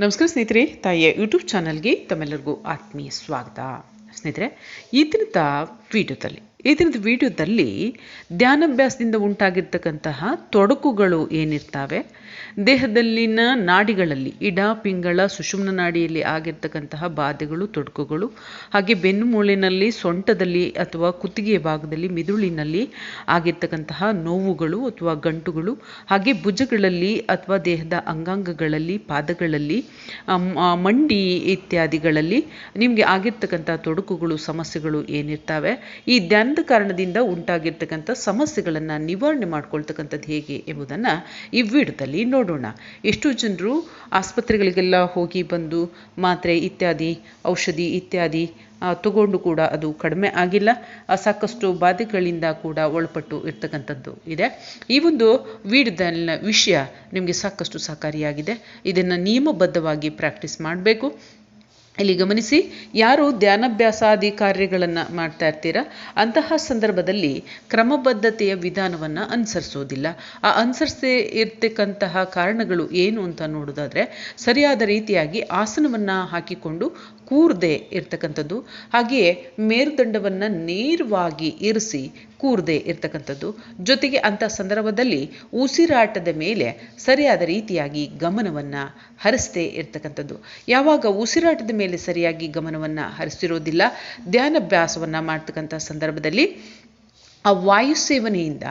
ನಮಸ್ಕಾರ ಸ್ನೇಹಿತರೆ ತಾಯಿಯ ಯೂಟ್ಯೂಬ್ ಚಾನಲ್ಗೆ ತಮ್ಮೆಲ್ಲರಿಗೂ ಆತ್ಮೀಯ ಸ್ವಾಗತ. ಸ್ನೇಹಿತರೆ ಈ ದಿನದ ವಿಡಿಯೋದಲ್ಲಿ ಈ ದಿನದ ವಿಡಿಯೋದಲ್ಲಿ ಧ್ಯಾನಾಭ್ಯಾಸದಿಂದ ಉಂಟಾಗಿರ್ತಕ್ಕಂತಹ ತೊಡಕುಗಳು ಏನಿರ್ತವೆ? ದೇಹದಲ್ಲಿನ ನಾಡಿಗಳಲ್ಲಿ, ಇಡ, ಪಿಂಗಳ, ಸುಷುಮ್ನ ನಾಡಿಯಲ್ಲಿ ಆಗಿರ್ತಕ್ಕಂತಹ ಬಾಧೆಗಳು, ತೊಡಕುಗಳು, ಹಾಗೆ ಬೆನ್ನು ಮೂಳೆನಲ್ಲಿ ಸೊಂಟದಲ್ಲಿ ಅಥವಾ ಕುತ್ತಿಗೆಯ ಭಾಗದಲ್ಲಿ, ಮಿದುಳಿನಲ್ಲಿ ಆಗಿರ್ತಕ್ಕಂತಹ ನೋವುಗಳು ಅಥವಾ ಗಂಟುಗಳು, ಹಾಗೆ ಭುಜಗಳಲ್ಲಿ ಅಥವಾ ದೇಹದ ಅಂಗಾಂಗಗಳಲ್ಲಿ, ಪಾದಗಳಲ್ಲಿ ಮಂಡಿ ಇತ್ಯಾದಿಗಳಲ್ಲಿ ನಿಮಗೆ ಆಗಿರ್ತಕ್ಕಂಥ ತೊಡಕುಗಳು, ಸಮಸ್ಯೆಗಳು ಏನಿರ್ತವೆ? ಈ ಧ್ಯಾನದ ಕಾರಣದಿಂದ ಉಂಟಾಗಿರ್ತಕ್ಕಂಥ ಸಮಸ್ಯೆಗಳನ್ನು ನಿವಾರಣೆ ಮಾಡ್ಕೊಳ್ತಕ್ಕಂಥದ್ದು ಹೇಗೆ ಎಂಬುದನ್ನು ಈ ವಿಡಿಯೋದಲ್ಲಿ ನೋಡೋಣ. ಎಷ್ಟು ಜನರು ಆಸ್ಪತ್ರೆಗಳಿಗೆಲ್ಲ ಹೋಗಿ ಬಂದು ಮಾತ್ರೆ ಇತ್ಯಾದಿ, ಔಷಧಿ ಇತ್ಯಾದಿ ತಗೊಂಡು ಕೂಡ ಅದು ಕಡಿಮೆ ಆಗಿಲ್ಲ. ಸಾಕಷ್ಟು ಬಾಧೆಗಳಿಂದ ಕೂಡ ಒಳಪಟ್ಟು ಇರ್ತಕ್ಕಂಥದ್ದು ಇದೆ. ಈ ಒಂದು ವಿಡಿಯೋದಲ್ಲಿನ ವಿಷಯ ನಿಮಗೆ ಸಾಕಷ್ಟು ಸಹಕಾರಿಯಾಗಿದೆ. ಇದನ್ನು ನಿಯಮಬದ್ಧವಾಗಿ ಪ್ರಾಕ್ಟೀಸ್ ಮಾಡಬೇಕು. ಇಲ್ಲಿ ಗಮನಿಸಿ, ಯಾರು ಧ್ಯಾನಾಭ್ಯಾಸಾದಿ ಕಾರ್ಯಗಳನ್ನು ಮಾಡ್ತಾ ಇರ್ತೀರ? ಅಂತಹ ಸಂದರ್ಭದಲ್ಲಿ ಕ್ರಮಬದ್ಧತೆಯ ವಿಧಾನವನ್ನು ಅನುಸರಿಸೋದಿಲ್ಲ. ಆ ಅನುಸರಿಸದೇ ಇರ್ತಕ್ಕಂತಹ ಕಾರಣಗಳು ಏನು ಅಂತ ನೋಡೋದಾದರೆ, ಸರಿಯಾದ ರೀತಿಯಾಗಿ ಆಸನವನ್ನು ಹಾಕಿಕೊಂಡು ಕೂರದೆ ಇರ್ತಕ್ಕಂಥದ್ದು. ಹಾಗೆಯೇ ಮೇರುದಂಡವನ್ನು ನೇರವಾಗಿ ಇರಿಸಿ ಕೂರ್ದೆ ಇರ್ತಕ್ಕಂಥದ್ದು. ಜೊತೆಗೆ ಅಂಥ ಸಂದರ್ಭದಲ್ಲಿ ಉಸಿರಾಟದ ಮೇಲೆ ಸರಿಯಾದ ರೀತಿಯಾಗಿ ಗಮನವನ್ನು ಹರಿಸದೇ ಇರ್ತಕ್ಕಂಥದ್ದು. ಯಾವಾಗ ಉಸಿರಾಟದ ಮೇಲೆ ಸರಿಯಾಗಿ ಗಮನವನ್ನು ಹರಿಸಿರೋದಿಲ್ಲ ಧ್ಯಾನಾಭ್ಯಾಸವನ್ನು ಮಾಡ್ತಕ್ಕಂಥ ಸಂದರ್ಭದಲ್ಲಿ ಆ ವಾಯು ಸೇವನೆಯಿಂದ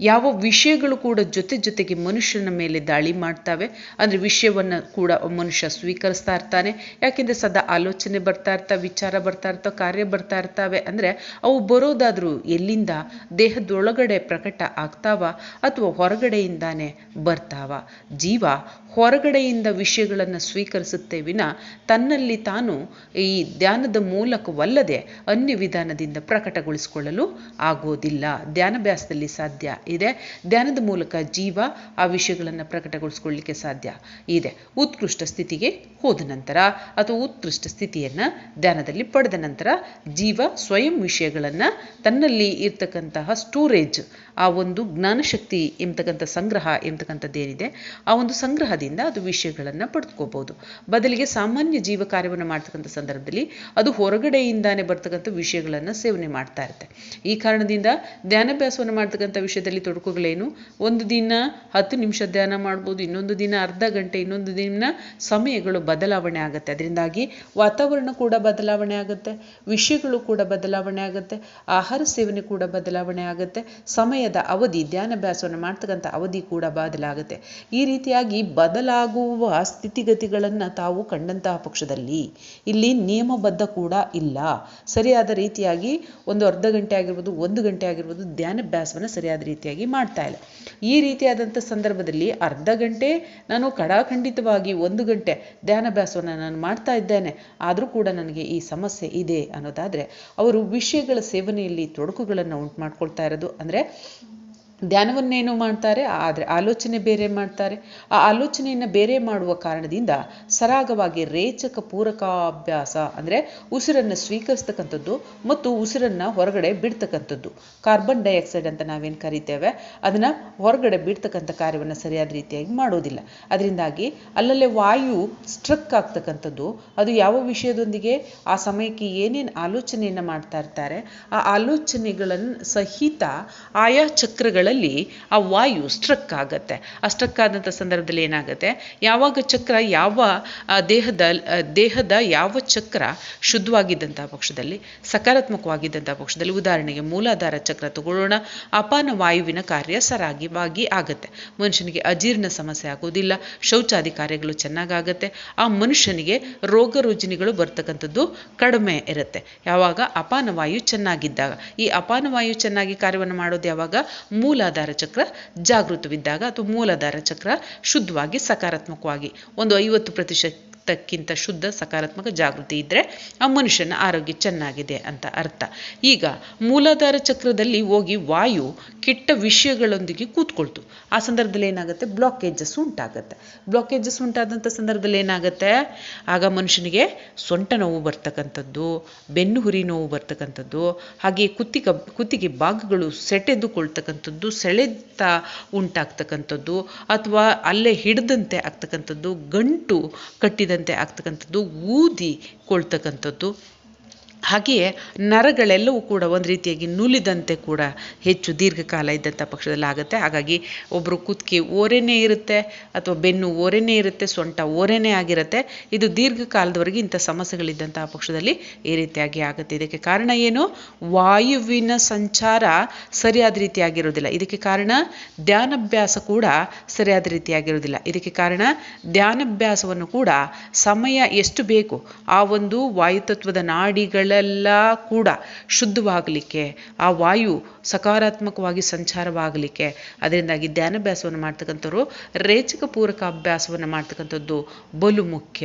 ಯಾವ ವಿಷಯಗಳು ಕೂಡ ಜೊತೆ ಜೊತೆಗೆ ಮನುಷ್ಯನ ಮೇಲೆ ದಾಳಿ ಮಾಡ್ತವೆ. ಅಂದರೆ ವಿಷಯವನ್ನು ಕೂಡ ಮನುಷ್ಯ ಸ್ವೀಕರಿಸ್ತಾ ಇರ್ತಾನೆ. ಯಾಕೆಂದರೆ ಸದಾ ಆಲೋಚನೆ ಬರ್ತಾ ಇರ್ತಾವೆ, ವಿಚಾರ ಬರ್ತಾ ಇರ್ತಾವೆ, ಕಾರ್ಯ ಬರ್ತಾ ಇರ್ತಾವೆ. ಅಂದರೆ ಅವು ಬರೋದಾದರೂ ಎಲ್ಲಿಂದ? ದೇಹದೊಳಗಡೆ ಪ್ರಕಟ ಆಗ್ತಾವ ಅಥವಾ ಹೊರಗಡೆಯಿಂದಾನೇ ಬರ್ತಾವ? ಜೀವ ಹೊರಗಡೆಯಿಂದ ವಿಷಯಗಳನ್ನು ಸ್ವೀಕರಿಸುತ್ತೆ ವಿನ ತನ್ನಲ್ಲಿ ತಾನು ಈ ಧ್ಯಾನದ ಮೂಲಕವಲ್ಲದೆ ಅನ್ಯ ವಿಧಾನದಿಂದ ಪ್ರಕಟಗೊಳಿಸಿಕೊಳ್ಳಲು ಆಗೋದಿಲ್ಲ. ಧ್ಯಾನಾಭ್ಯಾಸದಲ್ಲಿ ಸಾಧ್ಯ ಇದೆ. ಧ್ಯಾನದ ಮೂಲಕ ಜೀವ ಆ ವಿಷಯಗಳನ್ನು ಪ್ರಕಟಗೊಳಿಸ್ಕೊಳ್ಳಿಕ್ಕೆ ಸಾಧ್ಯ ಇದೆ. ಉತ್ಕೃಷ್ಟ ಸ್ಥಿತಿಗೆ ಹೋದ ನಂತರ ಅಥವಾ ಉತ್ಕೃಷ್ಟ ಸ್ಥಿತಿಯನ್ನು ಧ್ಯಾನದಲ್ಲಿ ಪಡೆದ ನಂತರ ಜೀವ ಸ್ವಯಂ ವಿಷಯಗಳನ್ನು ತನ್ನಲ್ಲಿ ಇರ್ತಕ್ಕಂತಹ ಸ್ಟೋರೇಜ್ ಆ ಒಂದು ಜ್ಞಾನಶಕ್ತಿ ಎಂಬತಕ್ಕಂಥ ಸಂಗ್ರಹ ಎಂಬತಕ್ಕಂಥದ್ದು ಏನಿದೆ ಆ ಒಂದು ಸಂಗ್ರಹದಿಂದ ಅದು ವಿಷಯಗಳನ್ನು ಪಡೆದುಕೋಬಹುದು ಬದಲಿಗೆ ಸಾಮಾನ್ಯ ಜೀವ ಕಾರ್ಯವನ್ನು ಮಾಡ್ತಕ್ಕಂಥ ಸಂದರ್ಭದಲ್ಲಿ ಅದು ಹೊರಗಡೆಯಿಂದಾನೇ ಬರ್ತಕ್ಕಂಥ ವಿಷಯಗಳನ್ನು ಸೇವನೆ ಮಾಡ್ತಾ ಇರುತ್ತೆ. ಈ ಕಾರಣದಿಂದ ಧ್ಯಾನಾಭ್ಯಾಸವನ್ನು ಮಾಡ್ತಕ್ಕಂಥ ವಿಷಯದಲ್ಲಿ ತೊಡಕುಗಳೇನು? ಒಂದು ದಿನ ಹತ್ತು ನಿಮಿಷ ಧ್ಯಾನ ಮಾಡ್ಬೋದು, ಇನ್ನೊಂದು ದಿನ ಅರ್ಧ ಗಂಟೆ, ಇನ್ನೊಂದು ದಿನ ಸಮಯಗಳು ಬದಲಾವಣೆ ಆಗುತ್ತೆ. ಅದರಿಂದಾಗಿ ವಾತಾವರಣ ಕೂಡ ಬದಲಾವಣೆ ಆಗುತ್ತೆ, ವಿಷಯಗಳು ಕೂಡ ಬದಲಾವಣೆ ಆಗುತ್ತೆ, ಆಹಾರ ಸೇವನೆ ಕೂಡ ಬದಲಾವಣೆ ಆಗುತ್ತೆ ಸಮಯದ ಅವಧಿ ಧ್ಯಾನಾಭ್ಯಾಸವನ್ನು ಮಾಡ್ತಕ್ಕಂಥ ಅವಧಿ ಕೂಡ ಬದಲಾಗುತ್ತೆ ಈ ರೀತಿಯಾಗಿ ಬದಲಾಗುವ ಸ್ಥಿತಿಗತಿಗಳನ್ನು ತಾವು ಕಂಡಂತಹ ಪಕ್ಷದಲ್ಲಿ ಇಲ್ಲಿ ನಿಯಮಬದ್ಧ ಕೂಡ ಇಲ್ಲ. ಸರಿಯಾದ ರೀತಿಯಾಗಿ ಒಂದು ಅರ್ಧ ಗಂಟೆ ಆಗಿರ್ಬೋದು, ಒಂದು ಗಂಟೆ ಆಗಿರ್ಬೋದು ಧ್ಯಾನಾಭ್ಯಾಸವನ್ನು ಸರಿಯಾದ ರೀತಿಯಾಗಿ ಮಾಡ್ತಾ ಇಲ್ಲ. ಈ ರೀತಿಯಾದಂಥ ಸಂದರ್ಭದಲ್ಲಿ ಅರ್ಧ ಗಂಟೆ ನಾನು ಕಡಾಖಂಡಿತವಾಗಿ ಒಂದು ಗಂಟೆ ಧ್ಯಾನಾಭ್ಯಾಸವನ್ನು ನಾನು ಮಾಡ್ತಾ ಇದ್ದೇನೆ, ಆದರೂ ಕೂಡ ನನಗೆ ಈ ಸಮಸ್ಯೆ ಇದೆ ಅನ್ನೋದಾದರೆ, ಅವರು ವಿಷಯಗಳ ಸೇವನೆಯಲ್ಲಿ ತೊಡಕುಗಳನ್ನು ಉಂಟು ಮಾಡ್ಕೊಳ್ತಾ ಇರೋದು ಅಂದರೆ ಧ್ಯಾನವನ್ನೇನು ಮಾಡ್ತಾರೆ? ಆದರೆ ಆಲೋಚನೆ ಬೇರೆ ಮಾಡ್ತಾರೆ. ಆ ಆಲೋಚನೆಯನ್ನು ಬೇರೆ ಮಾಡುವ ಕಾರಣದಿಂದ ಸರಾಗವಾಗಿ ರೇಚಕ ಪೂರಕಾಭ್ಯಾಸ ಅಂದರೆ ಉಸಿರನ್ನು ಸ್ವೀಕರಿಸ್ತಕ್ಕಂಥದ್ದು ಮತ್ತು ಉಸಿರನ್ನು ಹೊರಗಡೆ ಬಿಡ್ತಕ್ಕಂಥದ್ದು. ಕಾರ್ಬನ್ ಡೈಆಕ್ಸೈಡ್ ಅಂತ ನಾವೇನು ಕರಿತೇವೆ? ಅದನ್ನು ಹೊರಗಡೆ ಬಿಡ್ತಕ್ಕಂಥ ಕಾರ್ಯವನ್ನು ಸರಿಯಾದ ರೀತಿಯಾಗಿ ಮಾಡೋದಿಲ್ಲ. ಅದರಿಂದಾಗಿ ಅಲ್ಲಲ್ಲೇ ವಾಯು ಸ್ಟ್ರಕ್ ಆಗ್ತಕ್ಕಂಥದ್ದು, ಅದು ಯಾವ ವಿಷಯದೊಂದಿಗೆ ಆ ಸಮಯಕ್ಕೆ ಏನೇನು ಆಲೋಚನೆಯನ್ನು ಮಾಡ್ತಾ ಇರ್ತಾರೆ? ಆ ಆಲೋಚನೆಗಳನ್ನು ಸಹಿತ ಆಯಾ ಚಕ್ರಗಳಲ್ಲಿ ಆ ವಾಯು ಸ್ಟ್ರಕ್ ಆಗುತ್ತೆ. ಆ ಸ್ಟ್ರಕ್ ಆದಂಥ ಸಂದರ್ಭದಲ್ಲಿ ಏನಾಗುತ್ತೆ? ಯಾವಾಗ ಚಕ್ರ ಯಾವ ದೇಹದ ದೇಹದ ಯಾವ ಚಕ್ರ ಶುದ್ಧವಾಗಿದ್ದಂಥ ಪಕ್ಷದಲ್ಲಿ ಸಕಾರಾತ್ಮಕವಾಗಿದ್ದಂಥ ಪಕ್ಷದಲ್ಲಿ ಉದಾಹರಣೆಗೆ ಮೂಲಾಧಾರ ಚಕ್ರ ತಗೊಳ್ಳೋಣ. ಅಪಾನ ವಾಯುವಿನ ಕಾರ್ಯ ಸರಾಗಿವಾಗಿ ಆಗುತ್ತೆ. ಮನುಷ್ಯನಿಗೆ ಅಜೀರ್ಣ ಸಮಸ್ಯೆ ಆಗೋದಿಲ್ಲ. ಶೌಚಾದಿ ಕಾರ್ಯಗಳು ಚೆನ್ನಾಗಾಗತ್ತೆ. ಆ ಮನುಷ್ಯನಿಗೆ ರೋಗ ರುಜಿನಿಗಳು ಬರ್ತಕ್ಕಂಥದ್ದು ಕಡಿಮೆ ಇರುತ್ತೆ. ಯಾವಾಗ? ಅಪಾನ ವಾಯು ಚೆನ್ನಾಗಿದ್ದಾಗ. ಈ ಅಪಾನ ವಾಯು ಚೆನ್ನಾಗಿ ಕಾರ್ಯವನ್ನು ಮಾಡೋದು ಯಾವಾಗ? ಮೂಲಾಧಾರ ಚಕ್ರ ಜಾಗೃತವಿದ್ದಾಗ ಅಥವಾ ಮೂಲಾಧಾರ ಚಕ್ರ ಶುದ್ಧವಾಗಿ ಸಕಾರಾತ್ಮಕವಾಗಿ ಒಂದು ಐವತ್ತು ಪ್ರತಿಶತ ರಕ್ತಕ್ಕಿಂತ ಶುದ್ಧ ಸಕಾರಾತ್ಮಕ ಜಾಗೃತಿ ಇದ್ದರೆ ಆ ಮನುಷ್ಯನ ಆರೋಗ್ಯ ಚೆನ್ನಾಗಿದೆ ಅಂತ ಅರ್ಥ. ಈಗ ಮೂಲಾಧಾರ ಚಕ್ರದಲ್ಲಿ ಹೋಗಿ ವಾಯು ಕೆಟ್ಟ ವಿಷಯಗಳೊಂದಿಗೆ ಕೂತ್ಕೊಳ್ತು. ಆ ಸಂದರ್ಭದಲ್ಲಿ ಏನಾಗುತ್ತೆ? ಬ್ಲಾಕೇಜಸ್ ಉಂಟಾಗುತ್ತೆ. ಬ್ಲಾಕೇಜಸ್ ಉಂಟಾದಂಥ ಸಂದರ್ಭದಲ್ಲಿ ಏನಾಗುತ್ತೆ? ಆಗ ಮನುಷ್ಯನಿಗೆ ಸೊಂಟ ನೋವು ಬರ್ತಕ್ಕಂಥದ್ದು, ಬೆನ್ನು ಹುರಿ ನೋವು ಬರ್ತಕ್ಕಂಥದ್ದು, ಹಾಗೆ ಕುತ್ತಿಗೆ ಕುತ್ತಿಗೆ ಭಾಗಗಳು ಸೆಟೆದುಕೊಳ್ತಕ್ಕಂಥದ್ದು, ಸೆಳೆತ ಉಂಟಾಗ್ತಕ್ಕಂಥದ್ದು, ಅಥವಾ ಅಲ್ಲೇ ಹಿಡಿದಂತೆ ಆಗ್ತಕ್ಕಂಥದ್ದು, ಗಂಟು ಕಟ್ಟಿದಂತೆ ಆಗ್ತಕ್ಕಂಥದ್ದು ಊದಿಕೊಳ್ತಕ್ಕಂಥದ್ದು ಹಾಗೆಯೇ ನರಗಳೆಲ್ಲವೂ ಕೂಡ ಒಂದು ರೀತಿಯಾಗಿ ನುಲಿದಂತೆ ಕೂಡ ಹೆಚ್ಚು ದೀರ್ಘಕಾಲ ಇದ್ದಂಥ ಪಕ್ಷದಲ್ಲಿ ಆಗುತ್ತೆ. ಹಾಗಾಗಿ ಒಬ್ಬರು ಕುತ್ತಿಗೆ ಓರೆನೇ ಇರುತ್ತೆ ಅಥವಾ ಬೆನ್ನು ಓರೆನೇ ಇರುತ್ತೆ, ಸೊಂಟ ಓರೆನೇ ಆಗಿರುತ್ತೆ. ಇದು ದೀರ್ಘಕಾಲದವರೆಗೆ ಇಂಥ ಸಮಸ್ಯೆಗಳಿದ್ದಂತಹ ಪಕ್ಷದಲ್ಲಿ ಈ ರೀತಿಯಾಗಿ ಆಗುತ್ತೆ. ಇದಕ್ಕೆ ಕಾರಣ ಏನು? ವಾಯುವಿನ ಸಂಚಾರ ಸರಿಯಾದ ರೀತಿಯಾಗಿರೋದಿಲ್ಲ ಇದಕ್ಕೆ ಕಾರಣ ಧ್ಯಾನಭ್ಯಾಸ ಕೂಡ ಸರಿಯಾದ ರೀತಿಯಾಗಿರೋದಿಲ್ಲ ಇದಕ್ಕೆ ಕಾರಣ ಧ್ಯಾನಭ್ಯಾಸವನ್ನು ಕೂಡ ಸಮಯ ಎಷ್ಟು ಬೇಕು ಆ ಒಂದು ವಾಯುತತ್ವದ ನಾಡಿಗಳ ಎಲ್ಲ ಕೂಡ ಶುದ್ಧವಾಗಲಿಕ್ಕೆ, ಆ ವಾಯು ಸಕಾರಾತ್ಮಕವಾಗಿ ಸಂಚಾರವಾಗಲಿಕ್ಕೆ. ಅದರಿಂದಾಗಿ ಧ್ಯಾನಾಭ್ಯಾಸವನ್ನು ಮಾಡ್ತಕ್ಕಂಥವ್ರು ರೇಚಕ ಪೂರಕ ಅಭ್ಯಾಸವನ್ನು ಮಾಡ್ತಕ್ಕಂಥದ್ದು ಬಲು ಮುಖ್ಯ.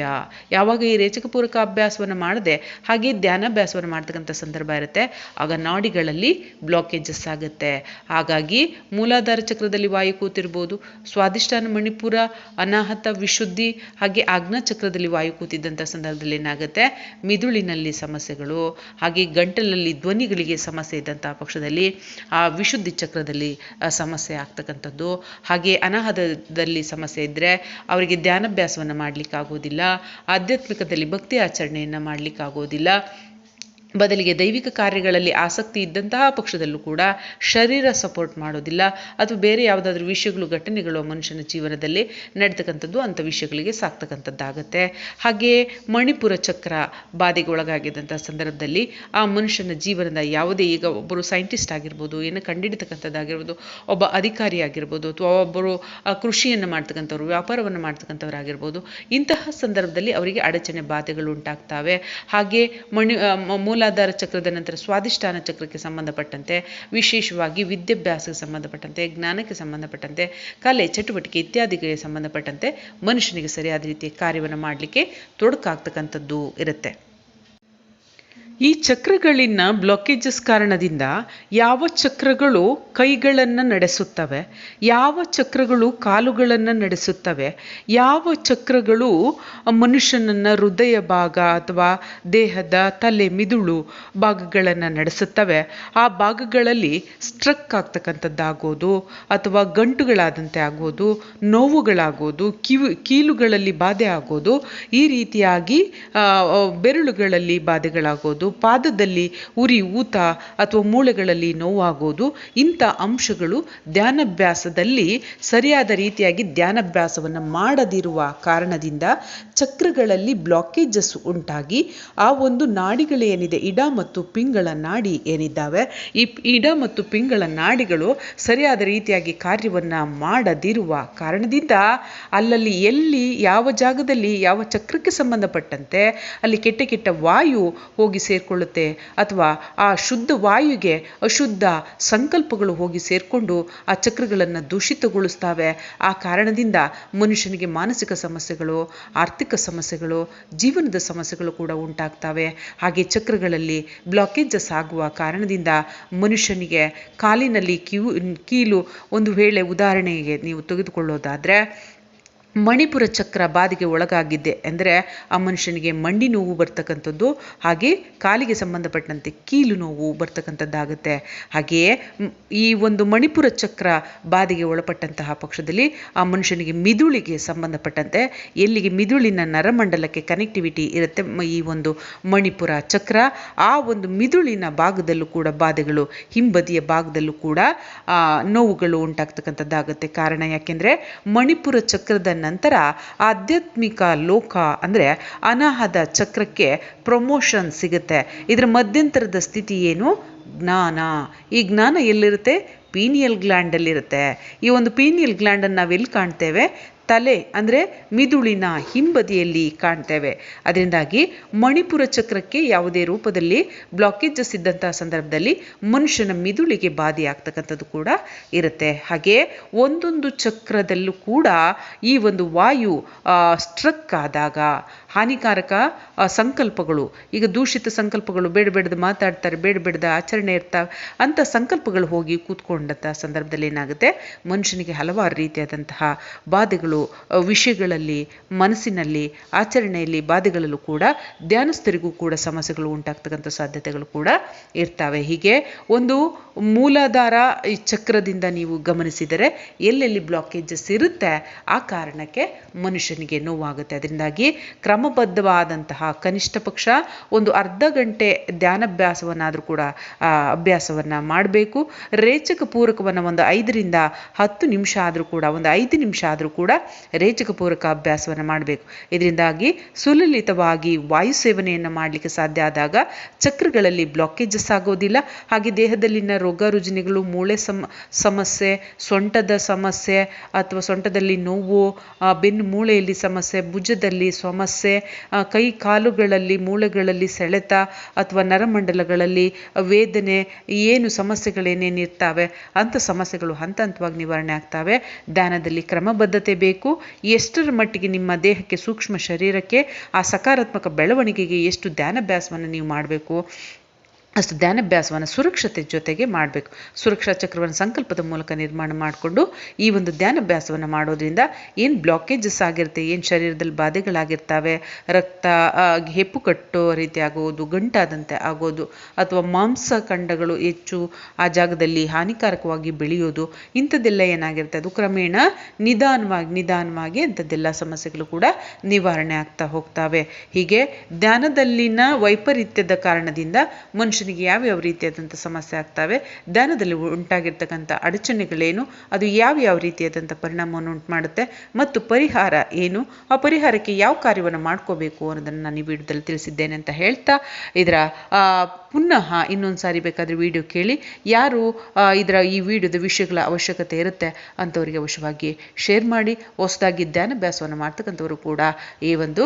ಯಾವಾಗ ಈ ರೇಚಕ ಪೂರಕ ಅಭ್ಯಾಸವನ್ನು ಮಾಡದೆ ಹಾಗೆ ಧ್ಯಾನಾಭ್ಯಾಸವನ್ನು ಮಾಡ್ತಕ್ಕಂಥ ಸಂದರ್ಭ ಇರುತ್ತೆ, ಆಗ ನಾಡಿಗಳಲ್ಲಿ ಬ್ಲಾಕೇಜಸ್ ಆಗುತ್ತೆ. ಹಾಗಾಗಿ ಮೂಲಾಧಾರ ಚಕ್ರದಲ್ಲಿ ವಾಯು ಕೂತಿರ್ಬೋದು ಸ್ವಾದಿಷ್ಟಾನ ಮಣಿಪುರ, ಅನಾಹತ, ವಿಶುದ್ಧಿ ಹಾಗೆ ಆಜ್ಞಾ ಚಕ್ರದಲ್ಲಿ ವಾಯು ಕೂತಿದ್ದಂಥ ಸಂದರ್ಭದಲ್ಲಿ ಏನಾಗುತ್ತೆ? ಮಿದುಳಿನಲ್ಲಿ ಸಮಸ್ಯೆಗಳು ಹಾಗೆ ಗಂಟಲಲ್ಲಿ ಧ್ವನಿಗಳಿಗೆ ಸಮಸ್ಯೆ ಇದ್ದಂತಹ ಪಕ್ಷದಲ್ಲಿ ಆ ವಿಶುದ್ಧಿ ಚಕ್ರದಲ್ಲಿ ಸಮಸ್ಯೆ ಆಗ್ತಕ್ಕಂಥದ್ದು. ಹಾಗೆ ಅನಾಹತದಲ್ಲಿ ಸಮಸ್ಯೆ ಇದ್ದರೆ ಅವರಿಗೆ ಧ್ಯಾನಾಭ್ಯಾಸವನ್ನು ಮಾಡಲಿಕ್ಕಾಗೋದಿಲ್ಲ ಆಧ್ಯಾತ್ಮಿಕದಲ್ಲಿ ಭಕ್ತಿ ಆಚರಣೆಯನ್ನು ಮಾಡಲಿಕ್ಕಾಗೋದಿಲ್ಲ ಬದಲಿಗೆ ದೈವಿಕ ಕಾರ್ಯಗಳಲ್ಲಿ ಆಸಕ್ತಿ ಇದ್ದಂತಹ ಪಕ್ಷದಲ್ಲೂ ಕೂಡ ಶರೀರ ಸಪೋರ್ಟ್ ಮಾಡೋದಿಲ್ಲ. ಅಥವಾ ಬೇರೆ ಯಾವುದಾದ್ರೂ ವಿಷಯಗಳು, ಘಟನೆಗಳು ಮನುಷ್ಯನ ಜೀವನದಲ್ಲಿ ನಡೀತಕ್ಕಂಥದ್ದು ಅಂಥ ವಿಷಯಗಳಿಗೆ ಸಾಕ್ತಕ್ಕಂಥದ್ದಾಗತ್ತೆ. ಹಾಗೆಯೇ ಮಣಿಪುರ ಚಕ್ರ ಬಾಧೆಗೆ ಒಳಗಾಗಿದ್ದಂಥ ಸಂದರ್ಭದಲ್ಲಿ ಆ ಮನುಷ್ಯನ ಜೀವನದ ಯಾವುದೇ ಈಗ ಒಬ್ಬರು ಸೈಂಟಿಸ್ಟ್ ಆಗಿರ್ಬೋದು, ಏನು ಕಂಡುಹಿಡಿತಕ್ಕಂಥದ್ದಾಗಿರ್ಬೋದು ಒಬ್ಬ ಅಧಿಕಾರಿ ಆಗಿರ್ಬೋದು, ಅಥವಾ ಒಬ್ಬರು ಕೃಷಿಯನ್ನು ಮಾಡ್ತಕ್ಕಂಥವ್ರು, ವ್ಯಾಪಾರವನ್ನು ಮಾಡ್ತಕ್ಕಂಥವ್ರಾಗಿರ್ಬೋದು, ಇಂತಹ ಸಂದರ್ಭದಲ್ಲಿ ಅವರಿಗೆ ಅಡಚಣೆ ಬಾಧೆಗಳು ಉಂಟಾಗ್ತವೆ. ಹಾಗೆ ಮಣಿ ಮೂಲಾಧಾರ ಚಕ್ರದ ನಂತರ ಸ್ವಾದಿಷ್ಠಾನ ಚಕ್ರಕ್ಕೆ ಸಂಬಂಧಪಟ್ಟಂತೆ, ವಿಶೇಷವಾಗಿ ವಿದ್ಯಾಭ್ಯಾಸಕ್ಕೆ ಸಂಬಂಧಪಟ್ಟಂತೆ, ಜ್ಞಾನಕ್ಕೆ ಸಂಬಂಧಪಟ್ಟಂತೆ, ಕಲೆ, ಚಟುವಟಿಕೆ ಇತ್ಯಾದಿಗಳಿಗೆ ಸಂಬಂಧಪಟ್ಟಂತೆ ಮನುಷ್ಯನಿಗೆ ಸರಿಯಾದ ರೀತಿಯ ಕಾರ್ಯವನ್ನು ಮಾಡಲಿಕ್ಕೆ ತೊಡಕಾಗ್ತಕ್ಕಂಥದ್ದು ಇರುತ್ತೆ. ಈ ಚಕ್ರಗಳಿನ ಬ್ಲಾಕೇಜಸ್ ಕಾರಣದಿಂದ ಯಾವ ಚಕ್ರಗಳು ಕೈಗಳನ್ನು ನಡೆಸುತ್ತವೆ, ಯಾವ ಚಕ್ರಗಳು ಕಾಲುಗಳನ್ನು ನಡೆಸುತ್ತವೆ, ಯಾವ ಚಕ್ರಗಳು ಮನುಷ್ಯನನ್ನು ಹೃದಯ ಭಾಗ ಅಥವಾ ದೇಹದ ತಲೆ, ಮಿದುಳು ಭಾಗಗಳನ್ನು ನಡೆಸುತ್ತವೆ, ಆ ಭಾಗಗಳಲ್ಲಿ ಸ್ಟ್ರಕ್ ಆಗ್ತಕ್ಕಂಥದ್ದಾಗೋದು ಅಥವಾ ಗಂಟುಗಳಾದಂತೆ ಆಗೋದು, ನೋವುಗಳಾಗೋದು, ಕಿವಿ, ಕೀಲುಗಳಲ್ಲಿ ಬಾಧೆ ಆಗೋದು, ಈ ರೀತಿಯಾಗಿ ಬೆರಳುಗಳಲ್ಲಿ ಬಾಧೆಗಳಾಗೋದು ಪಾದದಲ್ಲಿ ಉರಿ ಊತ ಅಥವಾ ಮೂಳೆಗಳಲ್ಲಿ ನೋವಾಗೋದು, ಇಂಥ ಅಂಶಗಳು ಧ್ಯಾನಭ್ಯಾಸದಲ್ಲಿ ಸರಿಯಾದ ರೀತಿಯಾಗಿ ಧ್ಯಾನಾಭ್ಯಾಸವನ್ನು ಮಾಡದಿರುವ ಕಾರಣದಿಂದ ಚಕ್ರಗಳಲ್ಲಿ ಬ್ಲಾಕೇಜಸ್ ಉಂಟಾಗಿ ಆ ಒಂದು ನಾಡಿಗಳೇನಿದೆ, ಇಡ ಮತ್ತು ಪಿಂಗಳ ನಾಡಿ ಏನಿದ್ದಾವೆ, ಈ ಇಡ ಮತ್ತು ಪಿಂಗಳ ನಾಡಿಗಳು ಸರಿಯಾದ ರೀತಿಯಾಗಿ ಕಾರ್ಯವನ್ನು ಮಾಡದಿರುವ ಕಾರಣದಿಂದ ಅಲ್ಲಲ್ಲಿ ಎಲ್ಲಿ, ಯಾವ ಜಾಗದಲ್ಲಿ, ಯಾವ ಚಕ್ರಕ್ಕೆ ಸಂಬಂಧಪಟ್ಟಂತೆ ಅಲ್ಲಿ ಕೆಟ್ಟ ಕೆಟ್ಟ ವಾಯು ಹೋಗಿ ಸೇರಿಕೊಳ್ಳುತ್ತೆ ಅಥವಾ ಆ ಶುದ್ಧ ವಾಯುಗೆ ಅಶುದ್ಧ ಸಂಕಲ್ಪಗಳು ಹೋಗಿ ಸೇರಿಕೊಂಡು ಆ ಚಕ್ರಗಳನ್ನು ದೂಷಿತಗೊಳಿಸ್ತವೆ. ಆ ಕಾರಣದಿಂದ ಮನುಷ್ಯನಿಗೆ ಮಾನಸಿಕ ಸಮಸ್ಯೆಗಳು, ಆರ್ಥಿಕ ಸಮಸ್ಯೆಗಳು, ಜೀವನದ ಸಮಸ್ಯೆಗಳು ಕೂಡ ಉಂಟಾಗ್ತವೆ. ಹಾಗೆ ಚಕ್ರಗಳಲ್ಲಿ ಬ್ಲಾಕೇಜಸ್ ಆಗುವ ಕಾರಣದಿಂದ ಮನುಷ್ಯನಿಗೆ ಕಾಲಿನಲ್ಲಿ ಕೀಲು ಒಂದು ವೇಳೆ ಉದಾಹರಣೆಗೆ ನೀವು ತೆಗೆದುಕೊಳ್ಳೋದಾದರೆ ಮಣಿಪುರ ಚಕ್ರ ಬಾಧೆಗೆ ಒಳಗಾಗಿದ್ದೆ ಅಂದರೆ ಆ ಮನುಷ್ಯನಿಗೆ ಮಂಡಿ ನೋವು ಬರ್ತಕ್ಕಂಥದ್ದು, ಹಾಗೆ ಕಾಲಿಗೆ ಸಂಬಂಧಪಟ್ಟಂತೆ ಕೀಲು ನೋವು ಬರ್ತಕ್ಕಂಥದ್ದಾಗುತ್ತೆ. ಹಾಗೆಯೇ ಈ ಒಂದು ಮಣಿಪುರ ಚಕ್ರ ಬಾಧೆಗೆ ಒಳಪಟ್ಟಂತಹ ಪಕ್ಷದಲ್ಲಿ ಆ ಮನುಷ್ಯನಿಗೆ ಮಿದುಳಿಗೆ ಸಂಬಂಧಪಟ್ಟಂತೆ ಎಲ್ಲಿಗೆ ಮಿದುಳಿನ ನರಮಂಡಲಕ್ಕೆ ಕನೆಕ್ಟಿವಿಟಿ ಇರುತ್ತೆ ಈ ಒಂದು ಮಣಿಪುರ ಚಕ್ರ, ಆ ಒಂದು ಮಿದುಳಿನ ಭಾಗದಲ್ಲೂ ಕೂಡ ಬಾಧೆಗಳು, ಹಿಂಬದಿಯ ಭಾಗದಲ್ಲೂ ಕೂಡ ನೋವುಗಳು ಉಂಟಾಗ್ತಕ್ಕಂಥದ್ದಾಗುತ್ತೆ. ಕಾರಣ ಯಾಕೆಂದರೆ ಮಣಿಪುರ ಚಕ್ರದ ನಂತರ ಆಧ್ಯಾತ್ಮಿಕ ಲೋಕ ಅಂದರೆ ಅನಾಹದ ಚಕ್ರಕ್ಕೆ ಪ್ರಮೋಷನ್ ಸಿಗುತ್ತೆ. ಇದರ ಮಧ್ಯಂತರದ ಸ್ಥಿತಿ ಏನು? ಜ್ಞಾನ. ಈ ಜ್ಞಾನ ಎಲ್ಲಿರುತ್ತೆ? ಪೀನಿಯಲ್ ಗ್ಲ್ಯಾಂಡಲ್ಲಿರುತ್ತೆ ಈ ಒಂದು ಪೀನಿಯಲ್ ಗ್ಲ್ಯಾಂಡನ್ನು ನಾವೆಲ್ಲಿ ಕಾಣ್ತೇವೆ? ತಲೆ, ಅಂದರೆ ಮಿದುಳಿನ ಹಿಂಬದಿಯಲ್ಲಿ ಕಾಣ್ತೇವೆ. ಅದರಿಂದಾಗಿ ಮಣಿಪುರ ಚಕ್ರಕ್ಕೆ ಯಾವುದೇ ರೂಪದಲ್ಲಿ ಬ್ಲಾಕೇಜಸ್ ಇದ್ದಂಥ ಸಂದರ್ಭದಲ್ಲಿ ಮನುಷ್ಯನ ಮಿದುಳಿಗೆ ಬಾಧೆ ಆಗ್ತಕ್ಕಂಥದ್ದು ಕೂಡ ಇರುತ್ತೆ. ಹಾಗೆ ಒಂದೊಂದು ಚಕ್ರದಲ್ಲೂ ಕೂಡ ಈ ಒಂದು ವಾಯು ಸ್ಟ್ರಕ್ ಆದಾಗ ಹಾನಿಕಾರಕ ಸಂಕಲ್ಪಗಳು. ಈಗ ದೂಷಿತ ಸಂಕಲ್ಪಗಳು ಬೇಡ ಬೇಡದ ಮಾತಾಡ್ತಾರೆ, ಬೇಡ ಬೇಡದ ಆಚರಣೆ ಇರ್ತಾವೆ ಅಂಥ ಸಂಕಲ್ಪಗಳು ಹೋಗಿ ಕೂತ್ಕೊಂಡಂಥ ಸಂದರ್ಭದಲ್ಲಿ ಏನಾಗುತ್ತೆ? ಮನುಷ್ಯನಿಗೆ ಹಲವಾರು ರೀತಿಯಾದಂತಹ ಬಾಧೆಗಳು ವಿಷಯಗಳಲ್ಲಿ, ಮನಸ್ಸಿನಲ್ಲಿ, ಆಚರಣೆಯಲ್ಲಿ ಬಾಧೆಗಳಲ್ಲೂ ಕೂಡ ಧ್ಯಾನಸ್ಥರಿಗೂ ಕೂಡ ಸಮಸ್ಯೆಗಳು ಉಂಟಾಗ್ತಕ್ಕಂಥ ಸಾಧ್ಯತೆಗಳು ಕೂಡ ಇರ್ತವೆ. ಹೀಗೆ ಒಂದು ಮೂಲಾಧಾರ, ಈ ಚಕ್ರದಿಂದ ನೀವು ಗಮನಿಸಿದರೆ ಎಲ್ಲೆಲ್ಲಿ ಬ್ಲಾಕೇಜಸ್ ಇರುತ್ತೆ, ಆ ಕಾರಣಕ್ಕೆ ಮನುಷ್ಯನಿಗೆ ನೋವಾಗುತ್ತೆ. ಅದರಿಂದಾಗಿ ಕ್ರಮಬದ್ಧವಾದಂತಹ ಕನಿಷ್ಠ ಪಕ್ಷ ಒಂದು ಅರ್ಧ ಗಂಟೆ ಧ್ಯಾನಾಭ್ಯಾಸವನ್ನಾದರೂ ಕೂಡ ಅಭ್ಯಾಸವನ್ನು ಮಾಡಬೇಕು. ರೇಚಕ ಪೂರಕವನ್ನು ಒಂದು ಐದರಿಂದ ಹತ್ತು ನಿಮಿಷ ಆದರೂ ಕೂಡ, ಒಂದು ಐದು ನಿಮಿಷ ಆದರೂ ಕೂಡ ರೇಚಕ ಪೂರಕ ಅಭ್ಯಾಸವನ್ನು ಮಾಡಬೇಕು. ಇದರಿಂದಾಗಿ ಸುಲಲಿತವಾಗಿ ವಾಯು ಸೇವನೆಯನ್ನು ಮಾಡಲಿಕ್ಕೆ ಸಾಧ್ಯ ಆದಾಗ ಚಕ್ರಗಳಲ್ಲಿ ಬ್ಲಾಕೇಜಸ್ ಆಗೋದಿಲ್ಲ. ಹಾಗೆ ದೇಹದಲ್ಲಿನ ರೋಗ ರುಜಿನಿಗಳು, ಮೂಳೆ ಸಮ, ಸಮಸ್ಯೆ, ಸೊಂಟದ ಸಮಸ್ಯೆ ಅಥವಾ ಸೊಂಟದಲ್ಲಿ ನೋವು ಬೆನ್ನು ಮೂಳೆಯಲ್ಲಿ ಸಮಸ್ಯೆ, ಭುಜದಲ್ಲಿ ಸಮಸ್ಯೆ ಆ, ಕೈ ಕಾಲುಗಳಲ್ಲಿ ಮೂಳೆಗಳಲ್ಲಿ ಸೆಳೆತ ಅಥವಾ ನರಮಂಡಲಗಳಲ್ಲಿ ವೇದನೆ ಏನು ಸಮಸ್ಯೆಗಳೇನೇನು ಇರ್ತಾವೆ ಅಂಥ ಸಮಸ್ಯೆಗಳು ಹಂತ ಹಂತವಾಗಿ ನಿವಾರಣೆ ಆಗ್ತವೆ. ಧ್ಯಾನದಲ್ಲಿ ಕ್ರಮಬದ್ಧತೆ ಬೇಕು. ಎಷ್ಟರ ಮಟ್ಟಿಗೆ ನಿಮ್ಮ ದೇಹಕ್ಕೆ ಸೂಕ್ಷ್ಮ ಶರೀರಕ್ಕೆ ಆ ಸಕಾರಾತ್ಮಕ ಬೆಳವಣಿಗೆಗೆ ಎಷ್ಟು ಧ್ಯಾನಭ್ಯಾಸವನ್ನು ನೀವು ಮಾಡಬೇಕು ಅಷ್ಟು ಧ್ಯಾನಾಭ್ಯಾಸವನ್ನು ಸುರಕ್ಷತೆ ಜೊತೆಗೆ ಮಾಡಬೇಕು. ಸುರಕ್ಷಾ ಚಕ್ರವನ್ನು ಸಂಕಲ್ಪದ ಮೂಲಕ ನಿರ್ಮಾಣ ಮಾಡಿಕೊಂಡು ಈ ಒಂದು ಧ್ಯಾನಾಭ್ಯಾಸವನ್ನು ಮಾಡೋದ್ರಿಂದ ಏನು ಬ್ಲಾಕೇಜಸ್ ಆಗಿರುತ್ತೆ, ಏನು ಶರೀರದಲ್ಲಿ ಬಾಧೆಗಳಾಗಿರ್ತವೆ, ರಕ್ತ ಹೆಪ್ಪು ಕಟ್ಟೋ ರೀತಿ ಆಗೋದು, ಗಂಟಾದಂತೆ ಆಗೋದು, ಅಥವಾ ಮಾಂಸ ಖಂಡಗಳು ಹೆಚ್ಚು ಆ ಜಾಗದಲ್ಲಿ ಹಾನಿಕಾರಕವಾಗಿ ಬೆಳೆಯೋದು, ಇಂಥದ್ದೆಲ್ಲ ಏನಾಗಿರುತ್ತೆ? ಅದು ಕ್ರಮೇಣ ನಿಧಾನವಾಗಿ ನಿಧಾನವಾಗಿ ಅಂಥದ್ದೆಲ್ಲ ಸಮಸ್ಯೆಗಳು ಕೂಡ ನಿವಾರಣೆ ಆಗ್ತಾ ಹೋಗ್ತವೆ. ಹೀಗೆ ಧ್ಯಾನದಲ್ಲಿನ ವೈಪರೀತ್ಯದ ಕಾರಣದಿಂದ ಮನುಷ್ಯನಿಗೆ ಯಾವ್ಯಾವ ರೀತಿಯಾದಂಥ ಸಮಸ್ಯೆ ಆಗ್ತವೆ, ಧ್ಯಾನದಲ್ಲಿ ಉಂಟಾಗಿರ್ತಕ್ಕಂಥ ಅಡಚಣೆಗಳೇನು, ಅದು ಯಾವ ಯಾವ ರೀತಿಯಾದಂಥ ಪರಿಣಾಮವನ್ನು ಉಂಟು ಮಾಡುತ್ತೆ ಮತ್ತು ಪರಿಹಾರ ಏನು, ಆ ಪರಿಹಾರಕ್ಕೆ ಯಾವ ಕಾರ್ಯವನ್ನು ಮಾಡ್ಕೋಬೇಕು ಅನ್ನೋದನ್ನು ನಾನು ಈ ವಿಡಿಯೋದಲ್ಲಿ ತಿಳಿಸಿದ್ದೇನೆ ಅಂತ ಹೇಳ್ತಾ, ಇದರ ಪುನಃ ಇನ್ನೊಂದು ಸಾರಿ ಬೇಕಾದರೆ ವಿಡಿಯೋ ಕೇಳಿ. ಯಾರು ಇದರ ಈ ವಿಡಿಯೋದ ವಿಷಯಗಳ ಅವಶ್ಯಕತೆ ಇರುತ್ತೆ ಅಂಥವರಿಗೆ ಅವಶ್ಯವಾಗಿ ಶೇರ್ ಮಾಡಿ. ಹೊಸದಾಗಿ ಧ್ಯಾನಾಭ್ಯಾಸವನ್ನು ಮಾಡ್ತಕ್ಕಂಥವರು ಕೂಡ ಈ ಒಂದು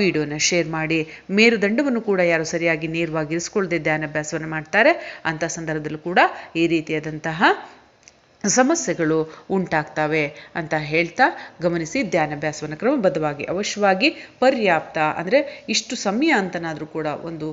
ವಿಡಿಯೋನ ಶೇರ್ ಮಾಡಿ. ಮೇರುದಂಡವನ್ನು ಕೂಡ ಯಾರು ಸರಿಯಾಗಿ ನೇರವಾಗಿ ಇರಿಸ್ಕೊಳ್ಳದೆ ಧ್ಯಾನಾಭ್ಯಾಸವನ್ನು ಮಾಡ್ತಾರೆ. ಅಂಥ ಸಂದರ್ಭದಲ್ಲೂ ಕೂಡ ಈ ರೀತಿಯಾದಂತಹ ಸಮಸ್ಯೆಗಳು ಉಂಟಾಗ್ತವೆ ಅಂತ ಹೇಳ್ತಾ ಗಮನಿಸಿ ಧ್ಯಾನಾಭ್ಯಾಸವನ್ನು ಕ್ರಮಬದ್ಧವಾಗಿ ಅವಶ್ಯವಾಗಿ ಪರ್ಯಾಪ್ತ ಅಂದರೆ ಇಷ್ಟು ಸಮಯ ಅಂತನಾದರೂ ಕೂಡ ಒಂದು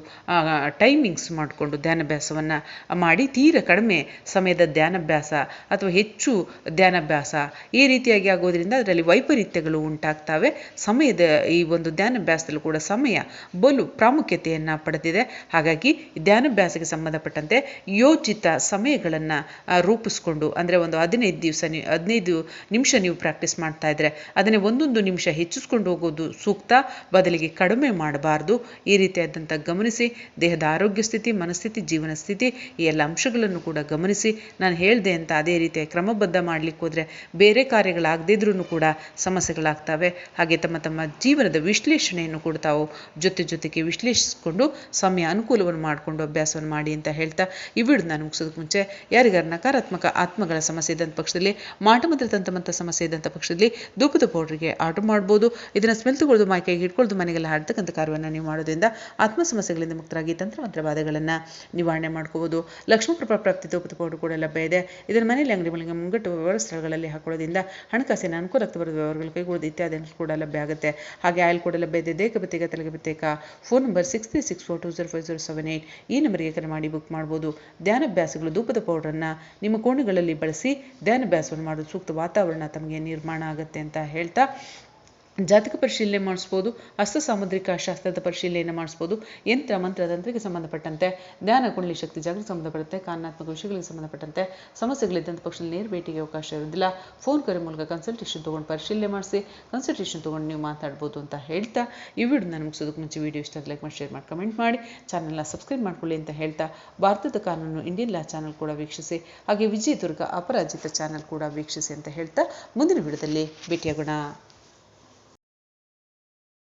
ಟೈಮಿಂಗ್ಸ್ ಮಾಡಿಕೊಂಡು ಧ್ಯಾನಾಭ್ಯಾಸವನ್ನು ಮಾಡಿ ತೀರ ಕಡಿಮೆ ಸಮಯದ ಧ್ಯಾನಾಭ್ಯಾಸ ಅಥವಾ ಹೆಚ್ಚು ಧ್ಯಾನಾಭ್ಯಾಸ ಈ ರೀತಿಯಾಗಿ ಆಗೋದ್ರಿಂದ ಅದರಲ್ಲಿ ವೈಪರೀತ್ಯಗಳು ಉಂಟಾಗ್ತವೆ. ಸಮಯದ ಈ ಒಂದು ಧ್ಯಾನಾಭ್ಯಾಸದಲ್ಲೂ ಕೂಡ ಸಮಯ ಬಲು ಪ್ರಾಮುಖ್ಯತೆಯನ್ನು ಪಡೆದಿದೆ. ಹಾಗಾಗಿ ಧ್ಯಾನಾಭ್ಯಾಸಕ್ಕೆ ಸಂಬಂಧಪಟ್ಟಂತೆ ಯೋಚಿತ ಸಮಯಗಳನ್ನು ರೂಪಿಸ್ಕೊಂಡು ಅಂದರೆ ಒಂದು ಹದಿನೈದು ದಿವಸ ನೀವು, ಹದಿನೈದು ನಿಮಿಷ ನೀವು ಪ್ರಾಕ್ಟೀಸ್ ಮಾಡ್ತಾ ಇದ್ದರೆ ಅದನ್ನೇ ಒಂದೊಂದು ನಿಮಿಷ ಹೆಚ್ಚಿಸ್ಕೊಂಡು ಹೋಗೋದು ಸೂಕ್ತ, ಬದಲಿಗೆ ಕಡಿಮೆ ಮಾಡಬಾರ್ದು. ಈ ರೀತಿಯಾದಂಥ ಗಮನಿಸಿ, ದೇಹದ ಆರೋಗ್ಯ ಸ್ಥಿತಿ, ಮನಸ್ಥಿತಿ, ಜೀವನ ಸ್ಥಿತಿ, ಈ ಎಲ್ಲ ಅಂಶಗಳನ್ನು ಕೂಡ ಗಮನಿಸಿ. ನಾನು ಹೇಳಿದೆ ಅಂತ ಅದೇ ರೀತಿಯ ಕ್ರಮಬದ್ಧ ಮಾಡ್ಲಿಕ್ಕೆ ಹೋದರೆ ಬೇರೆ ಕಾರ್ಯಗಳಾಗದಿದ್ರೂ ಕೂಡ ಸಮಸ್ಯೆಗಳಾಗ್ತವೆ. ಹಾಗೆ ತಮ್ಮ ತಮ್ಮ ಜೀವನದ ವಿಶ್ಲೇಷಣೆಯನ್ನು ಕೂಡ ತಾವು ಜೊತೆ ಜೊತೆಗೆ ವಿಶ್ಲೇಷಿಸಿಕೊಂಡು ಸಮಯ ಅನುಕೂಲವನ್ನು ಮಾಡಿಕೊಂಡು ಅಭ್ಯಾಸವನ್ನು ಮಾಡಿ ಅಂತ ಹೇಳ್ತಾ ಈ ವಿಡಿಯೋ ನಾನು ಮುಗಿಸೋದಕ್ಕೆ ಮುಂಚೆ ಯಾರಿಗಾರು ನಕಾರಾತ್ಮಕ ಆತ್ಮಗಳ ಸಮಸ್ಯೆ ಇದ್ದಂಥ ಪಕ್ಷದಲ್ಲಿ ಮಾಟಮಂತ್ರ ತಂತಮಂತ ಸಮಸ್ಯೆ ಇದ್ದಂಥ ಪಕ್ಷದಲ್ಲಿ ದುಃಖದ ಪೌಡ್ರಿಗೆ ಆರ್ಡರ್ ಮಾಡ್ಬೋದು. ಇದನ್ನು ಸ್ಮೆಲ್ ತಗೊಳ್ಳೋದು ಮೈ ಕೈಗೆ ಇಟ್ಕೊಳ್ಳೋದು ಮನೆಗೆಲ್ಲ ಹಾಡ್ತಕ್ಕಂಥ ಕಾರ್ಯವನ್ನು ನೀವು ಮಾಡೋದ್ರಿಂದ ಆತ್ಮ ಸಮಸ್ಯೆಗಳಿಂದ ಮುಕ್ತರಾಗಿ ತಂತ್ರಮಂತ್ರ ಬಾಧೆಗಳನ್ನು ನಿವಾರಣೆ ಮಾಡ್ಕೋಬೋದು. ಲಕ್ಷ್ಮೀಪ್ರಭಾ ಪ್ರಾಪ್ತಿ ಧೂಪದ ಪೌಡರ್ ಕೂಡ ಲಭ್ಯ ಇದೆ. ಇದನ್ನು ಮನೆಯಲ್ಲಿ ಅಂಗಡಿ ಮಳಿಗೆ ಮುಂಗಟ್ಟು ವ್ಯವಹಾರ ಸ್ಥಳಗಳಲ್ಲಿ ಹಾಕೊಳ್ಳೋದ್ರಿಂದ ಹಣಕಾಸಿನ ಅನುಕೂಲ ಬರುವ ವ್ಯವಹಾರಗಳು, ಕೈಗೊಳ್ಳೋದು ಇತ್ಯಾದಿ ಕೂಡ ಲಭ್ಯ ಆಗುತ್ತೆ. ಹಾಗೆ ಆಯಿಲ್ ಕೂಡ ಲಭ್ಯ ಇದೆ. ದೇಕ ಬತ್ತೆಗ ತಲೆಗೆ ಬತ್ತೇಕ phone number six three six four two zero five zero seven eight ಈ ನಂಬರಿಗೆ ಕರೆ ಮಾಡಿ ಬುಕ್ ಮಾಡ್ಬೋದು. ಧ್ಯಾನಾಭ್ಯಾಸಗಳು ಧೂಪದ ಪೌಡ್ರನ್ನು ನಿಮ್ಮ ಕೋಣೆಗಳಲ್ಲಿ ಬಳಸಿ ಧ್ಯಾನಾಭ್ಯಾಸವನ್ನು ಮಾಡೋದು ಸೂಕ್ತ ವಾತಾವರಣ ತಮಗೆ ನಿರ್ಮಾಣ ಆಗುತ್ತೆ ಅಂತ ಹೇಳ್ತಾ ಜಾತಕ ಪರಿಶೀಲನೆ ಮಾಡಿಸ್ಬೋದು, ಹಸ್ತ ಸಾಮುದ್ರಿಕ ಶಾಸ್ತ್ರದ ಪರಿಶೀಲನೆಯನ್ನು ಮಾಡಿಸ್ಬೋದು, ಯಂತ್ರ ಮಂತ್ರ ತಂತ್ರಕ್ಕೆ ಸಂಬಂಧಪಟ್ಟಂತೆ, ಧ್ಯಾನ ಕುಂಡಲಿ ಶಕ್ತಿ ಜಾಗೃತಿ ಸಂಬಂಧಪಟ್ಟಂತೆ ಕಾನೂನಾತ್ಮಕ ವಿಷಯಗಳಿಗೆ ಸಂಬಂಧಪಟ್ಟಂತೆ ಸಮಸ್ಯೆಗಳಿದ್ದಂಥ ಪಕ್ಷದಲ್ಲಿ ನೇರ ಭೇಟಿಗೆ ಅವಕಾಶ ಇರೋದಿಲ್ಲ ಫೋನ್ ಕರೆ ಮೂಲಕ ಕನ್ಸಲ್ಟೇಷನ್ ತೊಗೊಂಡು ಪರಿಶೀಲನೆ ಮಾಡಿಸಿ ಕನ್ಸಲ್ಟೇಷನ್ ತೊಗೊಂಡು ನೀವು ಮಾತಾಡ್ಬೋದು ಅಂತ ಹೇಳ್ತಾ, ಈ ವಿಡಿಯೋ ನಾನು ಮುಗಿಸೋದಕ್ಕೆ ಮುಂಚೆ ವಿಡಿಯೋ ಇಷ್ಟ ಲೈಕ್ ಮಾಡಿ ಶೇರ್ ಮಾಡಿ ಕಮೆಂಟ್ ಮಾಡಿ ಚಾನಲ್ನ ಸಬ್ಸ್ಕ್ರೈಬ್ ಮಾಡ್ಕೊಳ್ಳಿ ಅಂತ ಹೇಳ್ತಾ, ಭಾರತದ ಕಾನೂನು ಇಂಡಿಯನ್ ಲಾ ಚಾನಲ್ ಕೂಡ ವೀಕ್ಷಿಸಿ, ಹಾಗೆ ವಿಜಯದುರ್ಗ ಅಪರಾಜಿತ ಚಾನಲ್ ಕೂಡ ವೀಕ್ಷಿಸಿ ಅಂತ ಹೇಳ್ತಾ, ಮುಂದಿನ ವಿಡಿಯೋದಲ್ಲಿ ಭೇಟಿಯಾಗೋಣ.